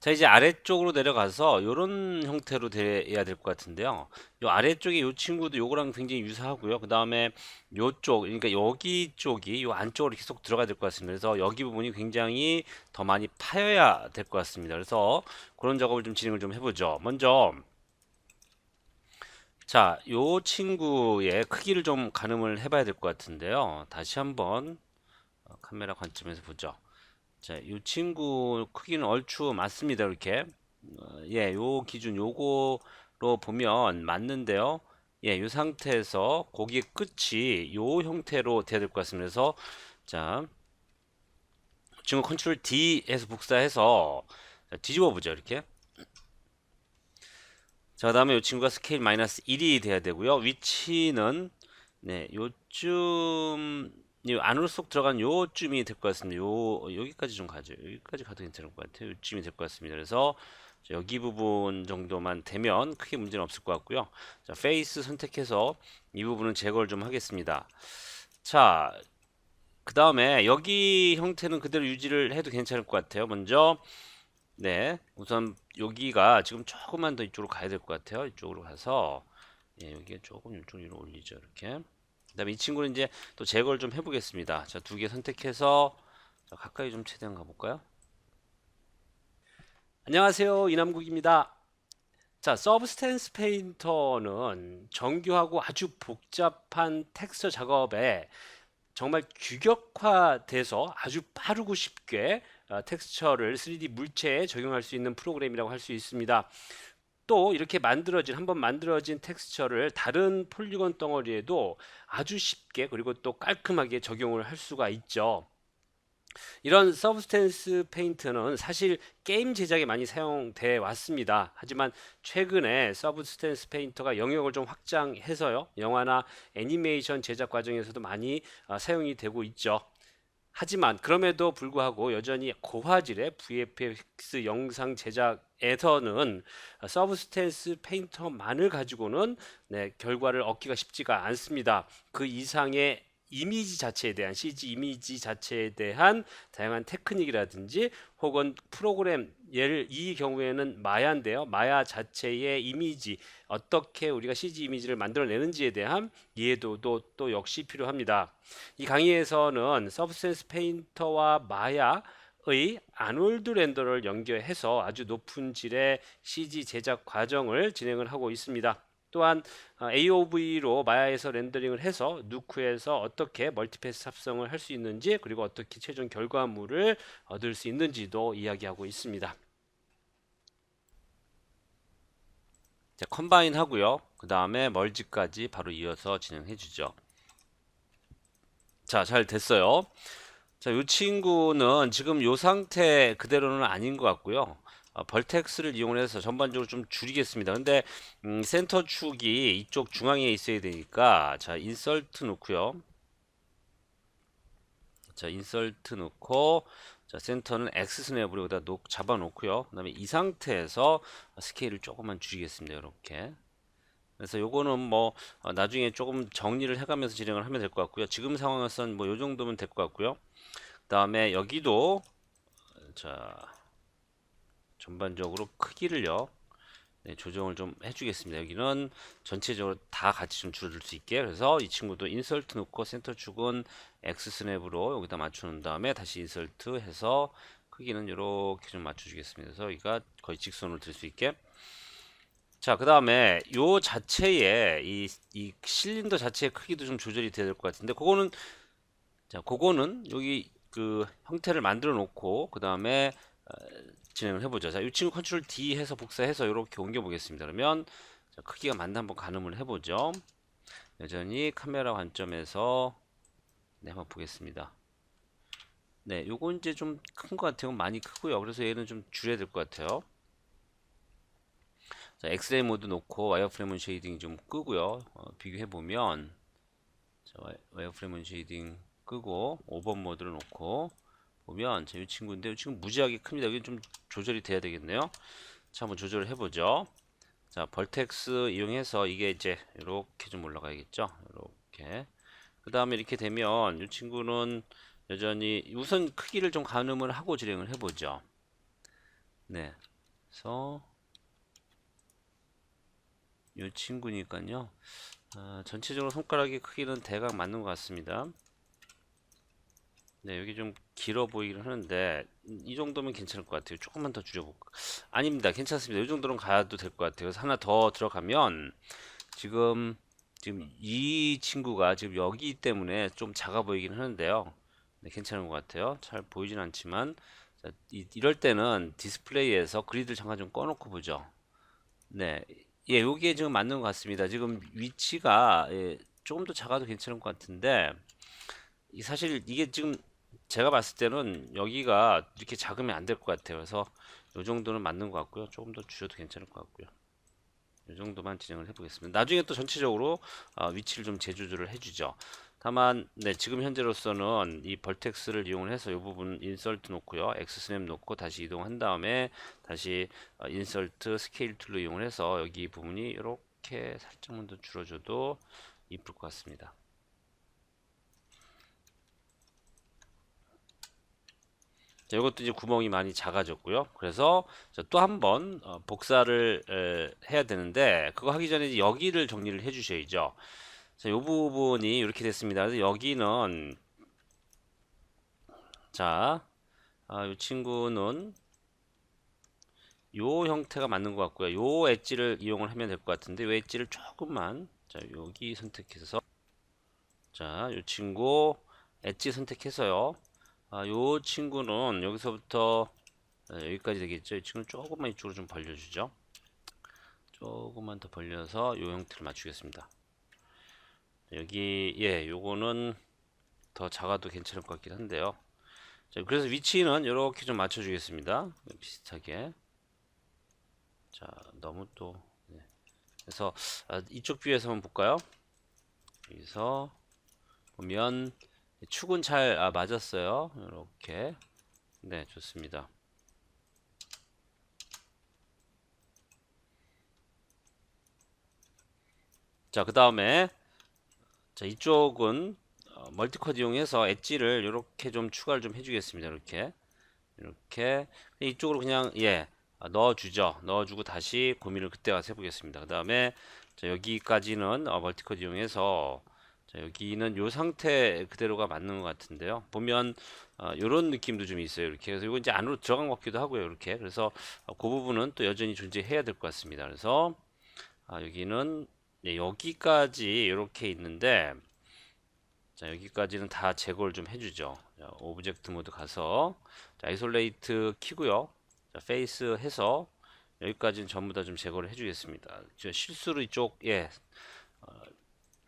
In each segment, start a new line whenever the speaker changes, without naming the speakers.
자, 이제 아래쪽으로 내려가서 요런 형태로 돼야 될 것 같은데요. 요 아래쪽에 요 친구도 요거랑 굉장히 유사하고요. 그 다음에 요쪽, 그러니까 여기 쪽이 요 안쪽으로 계속 들어가야 될 것 같습니다. 그래서 여기 부분이 굉장히 더 많이 파여야 될 것 같습니다. 그래서 그런 작업을 좀 진행을 좀 해보죠. 먼저, 자, 요 친구의 크기를 좀 가늠을 해봐야 될 것 같은데요. 다시 한번 어, 카메라 관점에서 보죠. 자, 이 친구 크기는 얼추 맞습니다. 이렇게. 어, 예, 요 기준 요거로 보면 맞는데요. 예, 요 상태에서 고기의 끝이 요 형태로 돼야 될 것 같습니다. 그래서 자, 지금 컨트롤 D에서 복사해서 자, 뒤집어 보죠. 이렇게. 자, 그다음에 이 친구가 스케일 마이너스 1이 돼야 되고요. 위치는 네, 요쯤 이 안으로 쏙 들어간 요쯤이 될 것 같습니다. 요 여기까지 좀 가죠. 여기까지 가도 괜찮을 것 같아요. 요쯤이 될 것 같습니다. 그래서 자, 여기 부분 정도만 되면 크게 문제는 없을 것 같고요. 자, 페이스 선택해서 이 부분은 제거를 좀 하겠습니다. 자, 그 다음에 여기 형태는 그대로 유지를 해도 괜찮을 것 같아요. 먼저 네, 우선 여기가 지금 조금만 더 이쪽으로 가야 될 것 같아요. 이쪽으로 가서 예, 여기에 조금 이쪽 위로 올리죠. 이렇게. 그다음에 이 친구는 이제 또 제거를 좀 해보겠습니다. 자, 두 개 선택해서 자, 가까이 좀 최대한 가볼까요? 안녕하세요, 이남국입니다. 자, 서브스탠스 페인터는 정교하고 아주 복잡한 텍스처 작업에 정말 규격화돼서 아주 빠르고 쉽게 어, 텍스처를 3D 물체에 적용할 수 있는 프로그램이라고 할 수 있습니다. 또 이렇게 만들어진 한번 만들어진 텍스처를 다른 폴리곤 덩어리에도 아주 쉽게 그리고 또 깔끔하게 적용을 할 수가 있죠. 이런 서브스탠스 페인트는 사실 게임 제작에 많이 사용돼 왔습니다. 하지만 최근에 서브스탠스 페인터가 영역을 좀 확장해서요. 영화나 애니메이션 제작 과정에서도 많이 어, 사용이 되고 있죠. 하지만 그럼에도 불구하고 여전히 고화질의 VFX 영상 제작에서는 서브스탠스 페인터만을 가지고는 네, 결과를 얻기가 쉽지가 않습니다. 그 이상의 이미지 자체에 대한 CG 이미지 자체에 대한 다양한 테크닉이라든지 혹은 프로그램 예를 이 경우에는 마야인데요. 마야 자체의 이미지 어떻게 우리가 CG 이미지를 만들어내는지에 대한 이해도도 또 역시 필요합니다. 이 강의에서는 서브센스 페인터와 마야 의 아놀드 렌더를 연결해서 아주 높은 질의 CG 제작 과정을 진행을 하고 있습니다. 또한 어, AOV로 마야에서 렌더링을 해서 누크에서 어떻게 멀티패스 합성을 할 수 있는지 그리고 어떻게 최종 결과물을 얻을 수 있는지도 이야기하고 있습니다. 자, 컴바인 하고요. 그 다음에 멀지까지 바로 이어서 진행해 주죠. 자, 잘 됐어요. 자, 이 친구는 지금 이 상태 그대로는 아닌 것 같고요. 어, 벌텍스를 이용해서 전반적으로 좀 줄이겠습니다. 근데 음, 센터 축이 이쪽 중앙에 있어야 되니까 자 인설트 놓고요. 자 인설트 놓고 자 센터는 X 스냅으로 여기다 놓, 잡아 놓고요. 그 다음에 이 상태에서 스케일을 조금만 줄이겠습니다. 이렇게. 그래서 요거는 뭐 어, 나중에 조금 정리를 해가면서 진행을 하면 될 것 같고요. 지금 상황에서는 뭐 요 정도면 될 것 같고요. 그 다음에 여기도 자 전반적으로 크기를요 네, 조정을 좀 해주겠습니다. 여기는 전체적으로 다 같이 좀 줄어들 수 있게 그래서 이 친구도 인설트 놓고 센터 축은 X 스냅으로 여기다 맞춰놓은 다음에 다시 인설트 해서 크기는 이렇게 좀 맞춰주겠습니다. 그래서 여기가 거의 직선으로 들 수 있게 자, 그 다음에 요 자체의 이, 이 실린더 자체의 크기도 좀 조절이 돼야 될 것 같은데 그거는 자, 그거는 여기 그 형태를 만들어 놓고 그 다음에 어, 진행을 해보죠. 자, 이 친구 컨트롤 D 해서 복사해서 이렇게 옮겨 보겠습니다. 그러면 자, 크기가 맞나 한번 가늠을 해보죠. 여전히 카메라 관점에서 네, 한번 보겠습니다. 네, 요거 이제 좀 큰 것 같아요. 많이 크고요. 그래서 얘는 좀 줄여야 될 것 같아요. 자, 엑스레이 모드 놓고 와이어프레임 쉐이딩 좀 끄고요. 어, 비교해 보면 자, 와이어프레임 쉐이딩 끄고 5번 모드를 놓고 보면 제이 친구인데 이 친구 무지하게 큽니다. 여기 좀 조절이 돼야 되겠네요. 자, 한번 조절을 해보죠. 자, 벌텍스 이용해서 이게 이제 이렇게 좀 올라가야겠죠. 이렇게. 그 다음에 이렇게 되면 이 친구는 여전히 우선 크기를 좀 가늠을 하고 진행을 해보죠. 네. 그래서 이 친구니까요. 아, 전체적으로 손가락의 크기는 대강 맞는 것 같습니다. 네, 여기 좀 길어 보이긴 하는데 이 정도면 괜찮을 것 같아요. 조금만 더 줄여볼까? 아닙니다. 괜찮습니다. 이 정도는 가도 될 것 같아요. 그래서 하나 더 들어가면 지금 지금 이 친구가 지금 여기 때문에 좀 작아 보이긴 하는데요. 네, 괜찮은 것 같아요. 잘 보이진 않지만 자, 이, 이럴 때는 디스플레이에서 그리드를 잠깐 좀 꺼놓고 보죠. 네, 예, 여기에 지금 맞는 것 같습니다. 지금 위치가 예, 조금 더 작아도 괜찮을 것 같은데 이 사실 이게 지금 제가 봤을 때는 여기가 이렇게 작으면 안 될 것 같아요. 그래서 이 정도는 맞는 것 같고요. 조금 더 줄여도 괜찮을 것 같고요. 이 정도만 진행을 해보겠습니다. 나중에 또 전체적으로 어, 위치를 좀 재조절을 해주죠. 다만 네, 지금 현재로서는 이 벌텍스를 이용을 해서 이 부분 인설트 놓고요. 엑스스냅 놓고 다시 이동한 다음에 다시 어, 인설트 스케일 툴로 이용을 해서 여기 이 부분이 이렇게 살짝만 더 줄어줘도 이쁠 것 같습니다. 자, 이것도 이제 구멍이 많이 작아졌고요. 그래서 또 한번 어, 복사를 에, 해야 되는데 그거 하기 전에 이제 여기를 정리를 해 주셔야죠. 자, 이 부분이 이렇게 됐습니다. 그래서 여기는 자, 아, 이 친구는 요 형태가 맞는 것 같고요. 요 엣지를 이용을 하면 될 것 같은데 요 엣지를 조금만 자, 여기 선택해서 자, 요 친구 엣지 선택해서요. 아, 요 친구는 여기서부터 아, 여기까지 되겠죠. 이 친구는 조금만 이쪽으로 좀 벌려주죠. 조금만 더 벌려서 요 형태를 맞추겠습니다. 여기 예, 요거는 더 작아도 괜찮을 것 같긴 한데요. 자, 그래서 위치는 이렇게 좀 맞춰주겠습니다. 비슷하게. 자, 너무 또 네. 그래서 아, 이쪽 뷰에서 한번 볼까요? 여기서 보면 축은 잘 아, 맞았어요. 이렇게. 네, 좋습니다. 자, 그 다음에 자, 이쪽은 어, 멀티컷 이용해서 엣지를 이렇게 좀 추가를 좀 해주겠습니다. 이렇게 이렇게 이쪽으로 그냥 예 아, 넣어주죠. 넣어주고 다시 고민을 그때 가서 해보겠습니다. 그 다음에 여기까지는 어, 멀티컷 이용해서 자, 여기는 요 상태 그대로가 맞는 것 같은데요. 보면 어, 이런 느낌도 좀 있어요. 이렇게 그래서 이거 이제 안으로 들어간 것 같기도 하고요. 이렇게 그래서 어, 그 부분은 또 여전히 존재해야 될 것 같습니다. 그래서 아, 여기는 네, 여기까지 이렇게 있는데 자 여기까지는 다 제거를 좀 해주죠. 자, 오브젝트 모드 가서 자, 아이솔레이트 키고요. 자, 페이스 해서 여기까지는 전부 다 좀 제거를 해주겠습니다. 저 실수로 이쪽 예 어,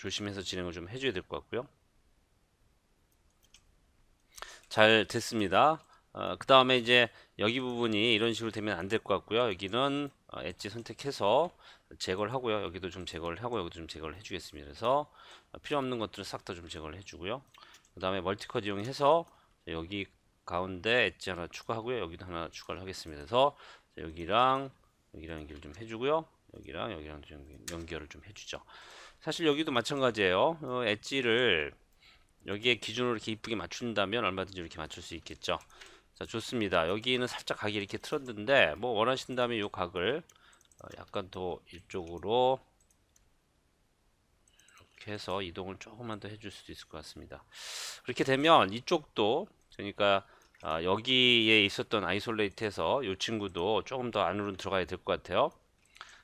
조심해서 진행을 좀 해줘야 될 것 같고요. 잘 됐습니다. 어, 그 다음에 이제 여기 부분이 이런 식으로 되면 안 될 것 같고요. 여기는 어, 엣지 선택해서 제거를 하고요. 여기도 좀 제거를 하고 여기도 좀 제거를 해주겠습니다. 그래서 어, 필요 없는 것들은 싹다 좀 제거를 해주고요. 그 다음에 멀티컷 이용해서 여기 가운데 엣지 하나 추가하고요. 여기도 하나 추가를 하겠습니다. 그래서 여기랑 여기랑 연결 좀 해주고요. 여기랑 여기랑 좀 연결을 좀 해주죠. 사실 여기도 마찬가지예요. 어, 엣지를 여기에 기준으로 이렇게 이쁘게 맞춘다면 얼마든지 이렇게 맞출 수 있겠죠. 자, 좋습니다. 여기는 살짝 각이 이렇게 틀었는데 뭐 원하신다면 이 각을 어, 약간 더 이쪽으로 이렇게 해서 이동을 조금만 더 해줄 수도 있을 것 같습니다. 그렇게 되면 이쪽도 그러니까 아, 여기에 있었던 아이솔레이트에서 이 친구도 조금 더 안으로 들어가야 될 것 같아요.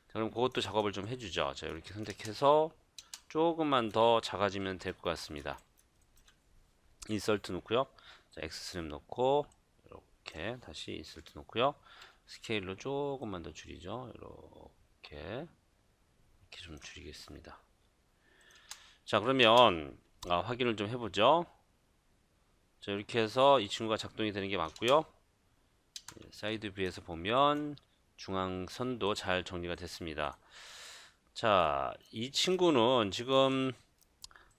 자, 그럼 그것도 작업을 좀 해주죠. 자, 이렇게 선택해서 조금만 더 작아지면 될 것 같습니다. 인설트 놓고요. 자, 엑스스냅 놓고 이렇게 다시 인설트 놓고요. 스케일로 조금만 더 줄이죠. 이렇게 이렇게 좀 줄이겠습니다. 자, 그러면 아, 확인을 좀 해보죠. 자, 이렇게 해서 이 친구가 작동이 되는 게 맞고요. 예, 사이드 뷰에서 보면 중앙선도 잘 정리가 됐습니다. 자, 이 친구는 지금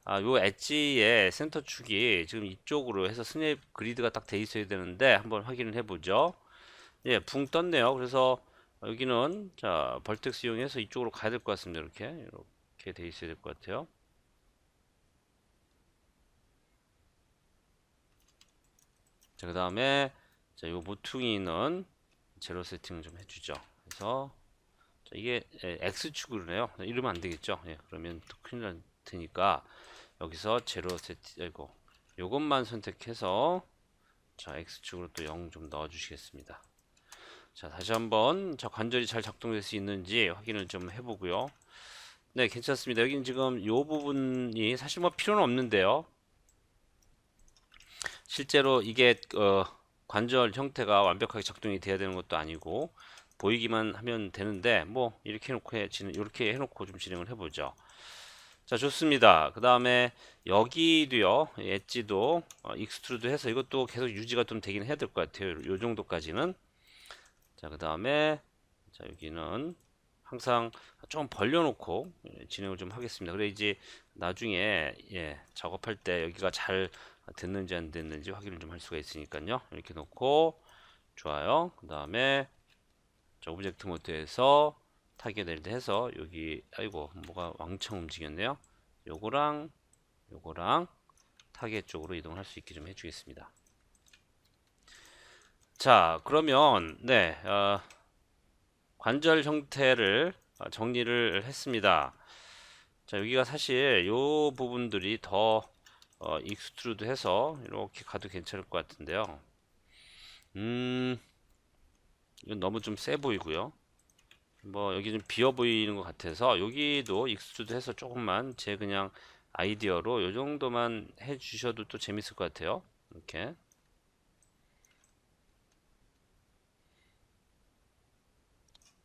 아, 요 엣지의 센터 축이 지금 이쪽으로 해서 스냅 그리드가 딱 돼 있어야 되는데 한번 확인을 해보죠. 예, 붕 떴네요. 그래서 여기는 자 벌텍스 이용해서 이쪽으로 가야 될 것 같습니다. 이렇게 이렇게 돼 있어야 될 것 같아요. 자, 그 다음에 자, 요 모퉁이는 제로 세팅을 좀 해주죠. 그래서 자, 이게 예, x축으로네요. 이러면 안 되겠죠. 예, 그러면 또 큰일 날 테니까 여기서 제로 세트 이거 요것만 선택해서 자 x축으로 또 0 좀 넣어 주시겠습니다. 자 다시 한번 자 관절이 잘 작동될 수 있는지 확인을 좀 해보고요. 네 괜찮습니다. 여기는 지금 요 부분이 사실 뭐 필요는 없는데요. 실제로 이게 어, 관절 형태가 완벽하게 작동이 돼야 되는 것도 아니고 보이기만 하면 되는데 뭐 이렇게 해놓고 해, 이렇게 해놓고 좀 진행을 해보죠. 자 좋습니다. 그 다음에 여기도요 엣지도 어, 익스트루드 해서 이것도 계속 유지가 좀 되긴 해야 될 것 같아요. 요 정도까지는 자그 다음에 자 여기는 항상 좀 벌려놓고 예, 진행을 좀 하겠습니다. 그래 이제 나중에 예, 작업할 때 여기가 잘 됐는지 안 됐는지 확인을 좀 할 수가 있으니까요. 이렇게 놓고 좋아요. 그 다음에 자, 오브젝트 모드에서 타겟 LED 해서 여기 아이고 뭐가 왕창 움직였네요. 요거랑 요거랑 타겟 쪽으로 이동할 수 있게 좀 해주겠습니다. 자 그러면 네 어, 관절 형태를 어, 정리를 했습니다. 자 여기가 사실 요 부분들이 더 어, 익스트루드 해서 이렇게 가도 괜찮을 것 같은데요. 음, 이건 너무 좀 세 보이고요. 뭐 여기 좀 비어 보이는 것 같아서 여기도 익스트루드 해서 조금만 제 그냥 아이디어로 요 정도만 해 주셔도 또 재밌을 것 같아요. 이렇게.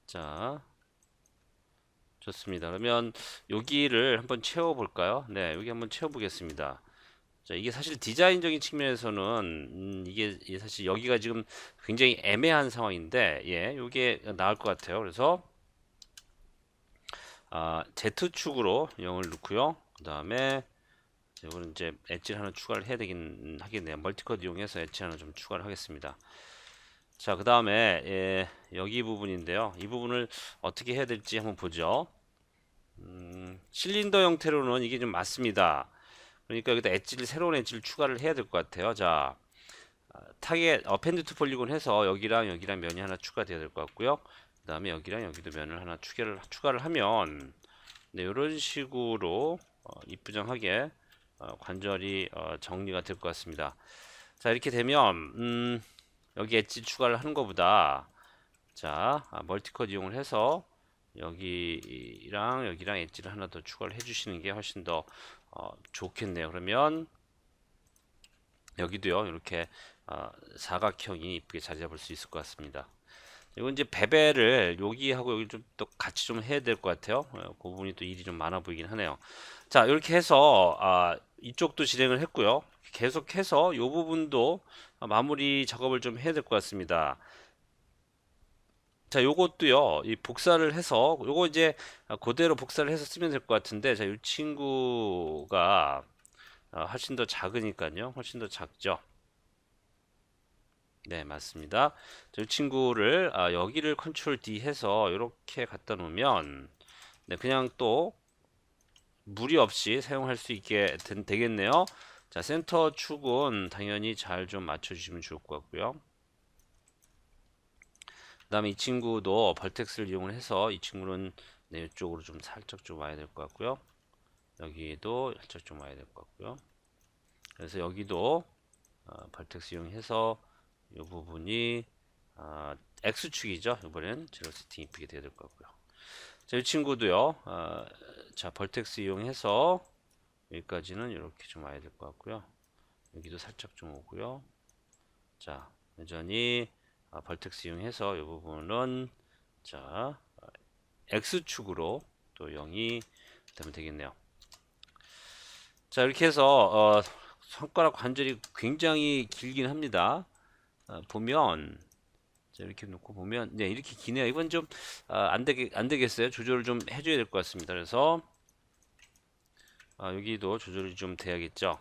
자, 좋습니다. 그러면 여기를 한번 채워 볼까요? 네, 여기 한번 채워 보겠습니다. 자, 이게 사실 디자인적인 측면에서는 음, 이게 사실 여기가 지금 굉장히 애매한 상황인데 예, 이게 나을 것 같아요. 그래서 아, Z축으로 0을 넣고요. 그 다음에 이거는 이제 엣지를 하나 추가를 해야 되긴 하겠네요. 멀티컷 이용해서 엣지 하나 좀 추가를 하겠습니다. 자, 그 다음에 예, 여기 부분인데요. 이 부분을 어떻게 해야 될지 한번 보죠. 음, 실린더 형태로는 이게 좀 맞습니다. 그러니까 여기다 엣지를 새로운 엣지를 추가를 해야 될 것 같아요. 자, 아, 타겟 어펜드 투 폴리곤 해서 여기랑 여기랑 면이 하나 추가돼야 될 것 같고요. 그 다음에 여기랑 여기도 면을 하나 추가를 추가를 하면 네, 이런 식으로 어, 이쁘장하게 어, 관절이 어, 정리가 될 것 같습니다. 자 이렇게 되면 음, 여기 엣지 추가를 하는 것보다 자 아, 멀티컷 이용을 해서 여기랑 여기랑 엣지를 하나 더 추가를 해주시는 게 훨씬 더 어, 좋겠네요. 그러면 여기도요 이렇게 어, 사각형이 이쁘게 자리 잡을 수 있을 것 같습니다. 이건 이제 베벨을 여기하고 여기 좀 또 같이 좀 해야 될 것 같아요. 어, 그 부분이 또 일이 좀 많아 보이긴 하네요. 자 이렇게 해서 아, 이쪽도 진행을 했고요. 계속해서 이 부분도 마무리 작업을 좀 해야 될 것 같습니다. 자, 요것도요, 이 복사를 해서, 요거 이제 그대로 복사를 해서 쓰면 될 것 같은데, 자, 이 친구가 어, 훨씬 더 작으니까요. 훨씬 더 작죠. 네, 맞습니다. 이 친구를 아, 여기를 컨트롤 D 해서 이렇게 갖다 놓으면 네, 그냥 또 무리 없이 사용할 수 있게 된, 되겠네요. 자, 센터 축은 당연히 잘 좀 맞춰주시면 좋을 것 같고요. 그 다음에 이 친구도 벌텍스를 이용을 해서 이 친구는 네, 이쪽으로 좀 살짝 좀 와야 될 것 같고요. 여기도 살짝 좀 와야 될 것 같고요. 그래서 여기도 어, 벌텍스 이용해서 이 부분이 어, X축이죠. 이번엔 제로 세팅 이쁘게 돼야 될 것 같고요. 자, 이 친구도요. 어, 자, 벌텍스 이용해서 여기까지는 이렇게 좀 와야 될 것 같고요. 여기도 살짝 좀 오고요. 자, 여전히 아, 벌텍스 이용해서 이 부분은 자 X축으로 또 0이 되면 되겠네요. 자 이렇게 해서 어, 손가락 관절이 굉장히 길긴 합니다. 어, 보면 자 이렇게 놓고 보면 네 이렇게 기네요. 이건 좀안 되게 안 되겠어요. 조절을 좀 해줘야 될 것 같습니다. 그래서 아, 여기도 조절이 좀 돼야겠죠.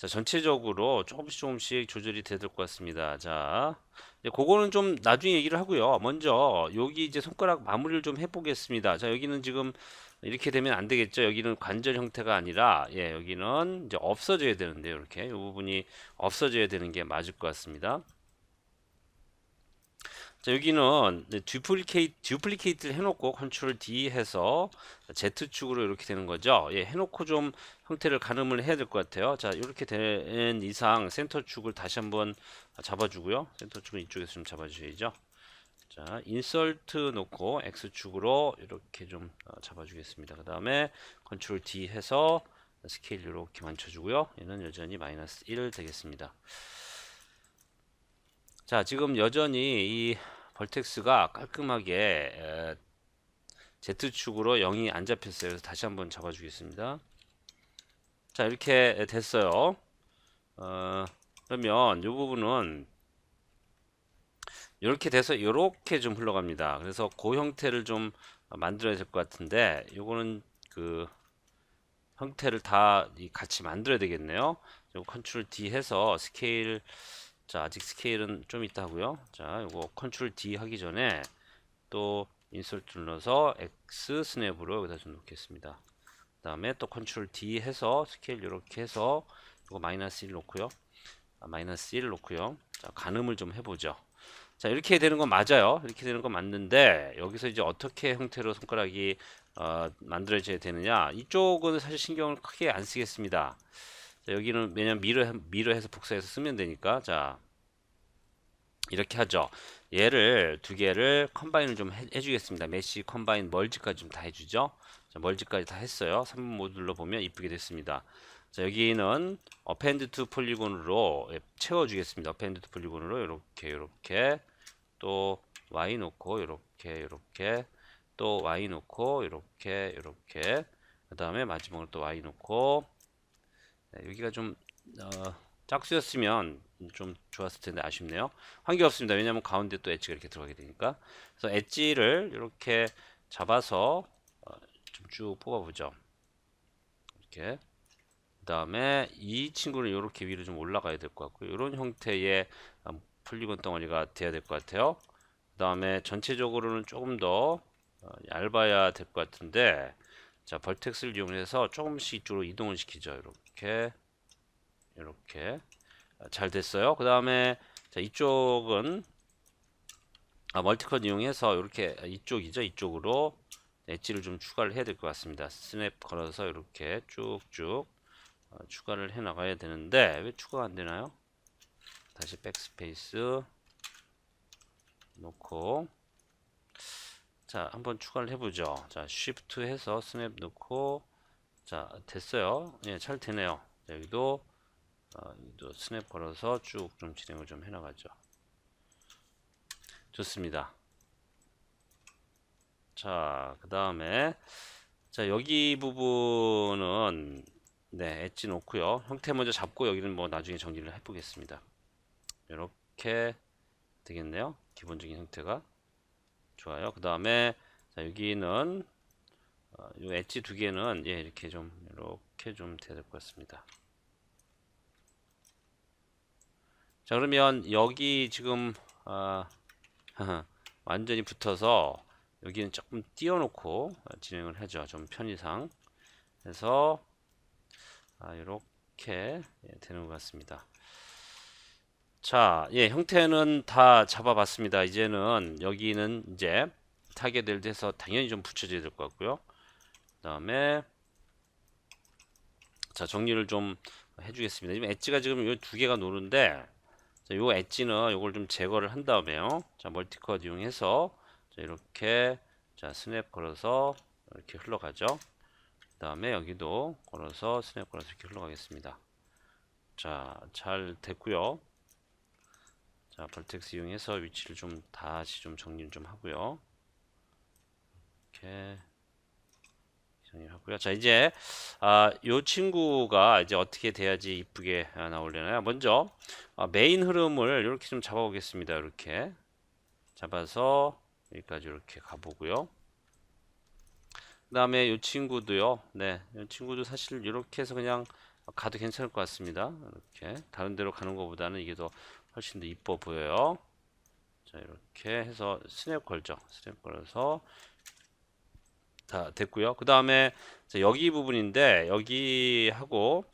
자, 전체적으로 조금씩 조금씩 조절이 될것 같습니다. 자, 이제 그거는 좀 나중에 얘기를 하고요. 먼저 여기 이제 손가락 마무리를 좀 해보겠습니다. 자, 여기는 지금 이렇게 되면 안 되겠죠. 여기는 관절 형태가 아니라 예, 여기는 이제 없어져야 되는데 이렇게 이 부분이 없어져야 되는 게 맞을 것 같습니다. 자, 여기는 듀플리케이트 듀플리케이트를 해놓고 컨트롤 D 해서 Z축으로 이렇게 되는 거죠. 예, 해놓고 좀 형태를 가늠을 해야 될 것 같아요. 자, 이렇게 된 이상 센터축을 다시 한번 잡아주고요. 센터축은 이쪽에서 좀 잡아주셔야죠. 자, 인설트 놓고 X축으로 이렇게 좀 어, 잡아주겠습니다. 그 다음에 컨트롤 D 해서 스케일 이렇게 맞춰주고요. 얘는 여전히 마이너스 1 되겠습니다. 자, 지금 여전히 이 벌텍스가 깔끔하게 에, Z축으로 0이 안 잡혔어요. 그래서 다시 한번 잡아주겠습니다. 자, 이렇게 됐어요. 어, 그러면 이 부분은 이렇게 돼서 이렇게 좀 흘러갑니다. 그래서 그 형태를 좀 만들어야 될 것 같은데 요거는 그 형태를 다이 같이 만들어야 되겠네요. 요 컨트롤 D 해서 스케일 자 아직 스케일은 좀 있다 하고요. 자 요거 컨트롤 D 하기 전에 또 인서트 눌러서 X 스냅으로 여기다 좀 놓겠습니다. 그 다음에 또 컨트롤 D 해서 스케일 이렇게 해서 이거 마이너스 1 놓고요. 아, 마이너스 1 놓고요. 자 가늠을 좀 해보죠. 자 이렇게 되는 건 맞아요. 이렇게 되는 건 맞는데 여기서 이제 어떻게 형태로 손가락이 어, 만들어져야 되느냐 이쪽은 사실 신경을 크게 안 쓰겠습니다. 자, 여기는 왜냐면 미러 미러해서 복사해서 쓰면 되니까 자 이렇게 하죠. 얘를 두 개를 컴바인을 좀 해, 해주겠습니다. 메시 컴바인 멀지까지 좀 다 해주죠. 자, 멀지까지 다 했어요. 3번 모듈로 보면 이쁘게 됐습니다. 자, 여기는 어펜드 투 폴리곤으로 예, 채워주겠습니다. 어펜드 투 폴리곤으로 이렇게 이렇게 또 y 놓고 이렇게 이렇게 또 y 놓고 이렇게 이렇게 그 다음에 마지막으로 또 y 놓고 네, 여기가 좀 어, 짝수였으면 좀 좋았을 텐데 아쉽네요. 관계 없습니다. 왜냐하면 가운데 또 엣지가 이렇게 들어가게 되니까. 그래서 엣지를 이렇게 잡아서 어, 좀쭉 뽑아보죠. 이렇게. 그 다음에 이 친구는 이렇게 위로 좀 올라가야 될 것 같고요. 이런 형태의 음, 폴리곤 덩어리가 돼야 될 것 같아요. 그 다음에 전체적으로는 조금 더 어, 얇아야 될 것 같은데 자 벌텍스를 이용해서 조금씩 이쪽으로 이동을 시키죠. 이렇게 이렇게 아, 잘 됐어요. 그 다음에 자 이쪽은 아, 멀티컷 이용해서 이렇게 이쪽이죠. 이쪽으로 엣지를 좀 추가를 해야 될 것 같습니다. 스냅 걸어서 이렇게 쭉쭉 어, 추가를 해 나가야 되는데 왜 추가가 안 되나요? 다시 백스페이스 놓고 자 한번 추가를 해보죠. 자 쉬프트 해서 스냅 넣고 자 됐어요. 예, 잘 되네요. 자, 여기도 어, 또 스냅 걸어서 쭉 좀 진행을 좀 해나가죠. 좋습니다. 자, 그 다음에 자 여기 부분은 네 엣지 놓고요. 형태 먼저 잡고 여기는 뭐 나중에 정리를 해 보겠습니다. 이렇게 되겠네요. 기본적인 형태가 좋아요. 그 다음에 자 여기는 어, 이 엣지 두 개는 예 이렇게 좀 이렇게 좀 돼야 될 것 같습니다. 자 그러면 여기 지금 아, 완전히 붙어서 여기는 조금 띄워놓고 진행을 하죠. 좀 편의상 해서 아, 이렇게 예, 되는 것 같습니다. 자, 예, 형태는 다 잡아봤습니다. 이제는 여기는 이제 타겟을 해서 당연히 좀 붙여줘야 될 것 같고요. 그 다음에 자 정리를 좀 해주겠습니다. 지금 엣지가 지금 이 두 개가 노는데 자, 요 엣지는 요걸 좀 제거를 한 다음에요. 자, 멀티컷 이용해서 자, 이렇게 자, 스냅 걸어서 이렇게 흘러가죠. 그 다음에 여기도 걸어서 스냅 걸어서 이렇게 흘러가겠습니다. 자, 잘 됐고요. 자, 벌텍스 이용해서 위치를 좀 다시 좀 정리를 좀 하고요. 이렇게 정리하고요. 자, 이제 아, 요 친구가 이제 어떻게 돼야지 이쁘게 아, 나오려나요? 먼저 아, 메인 흐름을 이렇게 좀 잡아보겠습니다. 이렇게 잡아서 여기까지 이렇게 가보고요. 그 다음에 이 친구도요. 네, 이 친구도 사실 이렇게 해서 그냥 가도 괜찮을 것 같습니다. 이렇게 다른 데로 가는 것보다는 이게 더 훨씬 더 이뻐 보여요. 자, 이렇게 해서 스냅 걸죠. 스냅 걸어서 다 됐고요. 그 다음에 여기 부분인데 여기 하고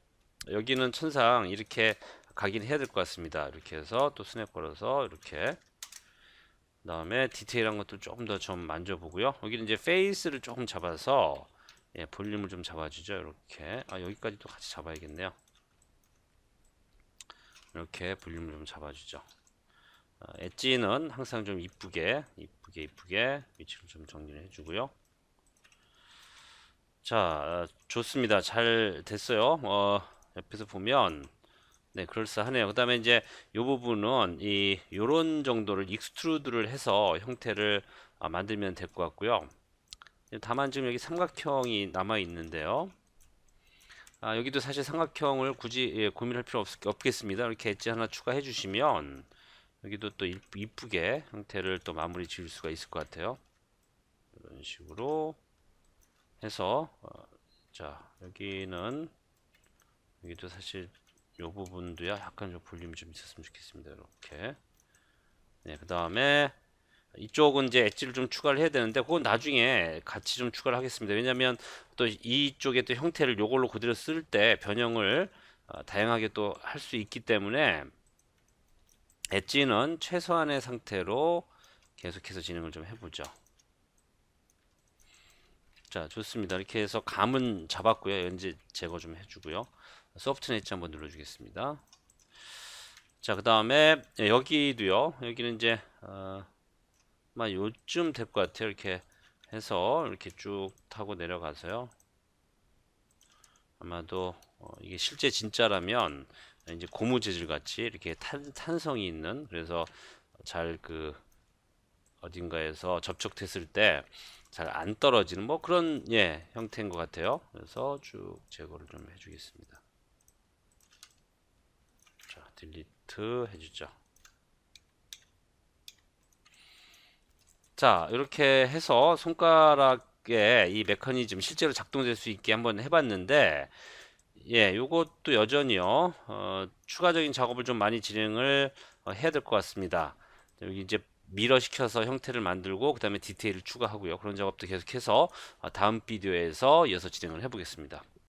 여기는 천상 이렇게 가긴 해야 될 것 같습니다. 이렇게 해서 또 스냅 걸어서 이렇게 그 그다음에 디테일한 것도 조금 더 좀 만져보고요. 여기는 이제 페이스를 조금 잡아서 예, 볼륨을 좀 잡아주죠. 이렇게 아 여기까지도 같이 잡아야겠네요. 이렇게 볼륨을 좀 잡아주죠. 어, 엣지는 항상 좀 이쁘게 이쁘게 이쁘게 위치를 좀 정리를 해주고요. 자 어, 좋습니다. 잘 됐어요. 어, 옆에서 보면 네 그럴싸하네요. 그 다음에 이제 이 부분은 이 요런 정도를 익스트루드를 해서 형태를 아, 만들면 될 것 같고요. 다만 지금 여기 삼각형이 남아 있는데요. 아, 여기도 사실 삼각형을 굳이 예, 고민할 필요 없, 없겠습니다. 이렇게 엣지 하나 추가해 주시면 여기도 또 이- 이쁘게 형태를 또 마무리 지을 수가 있을 것 같아요. 이런 식으로 해서 어, 자 여기는 여기도 사실 요 부분도야 약간 좀 볼륨이 좀 있었으면 좋겠습니다. 이렇게 네, 그 다음에 이쪽은 이제 엣지를 좀 추가를 해야 되는데 그건 나중에 같이 좀 추가를 하겠습니다. 왜냐하면 또 이쪽에 또 형태를 요걸로 그대로 쓸 때 변형을 어, 다양하게 또 할 수 있기 때문에 엣지는 최소한의 상태로 계속해서 진행을 좀 해보죠. 자, 좋습니다. 이렇게 해서 감은 잡았고요. 연지 제거 좀 해주고요. 소프트 엣지 한번 눌러주겠습니다. 자, 그 다음에 여기도요. 여기는 이제 어, 요쯤 될 것 같아요. 이렇게 해서 이렇게 쭉 타고 내려가서요. 아마도 어, 이게 실제 진짜라면 이제 고무 재질 같이 이렇게 탄, 탄성이 있는 그래서 잘 그 어딘가에서 접촉됐을 때 잘 안 떨어지는 뭐 그런 예 형태인 것 같아요. 그래서 쭉 제거를 좀 해주겠습니다. 자, 딜리트 해주죠. 자, 이렇게 해서 손가락에 이 메커니즘 실제로 작동될 수 있게 한번 해봤는데, 예, 요것도 여전히요, 어, 추가적인 작업을 좀 많이 진행을 어, 해야 될 것 같습니다. 여기 이제 미러 시켜서 형태를 만들고, 그 다음에 디테일을 추가하고요. 그런 작업도 계속해서 어, 다음 비디오에서 이어서 진행을 해보겠습니다.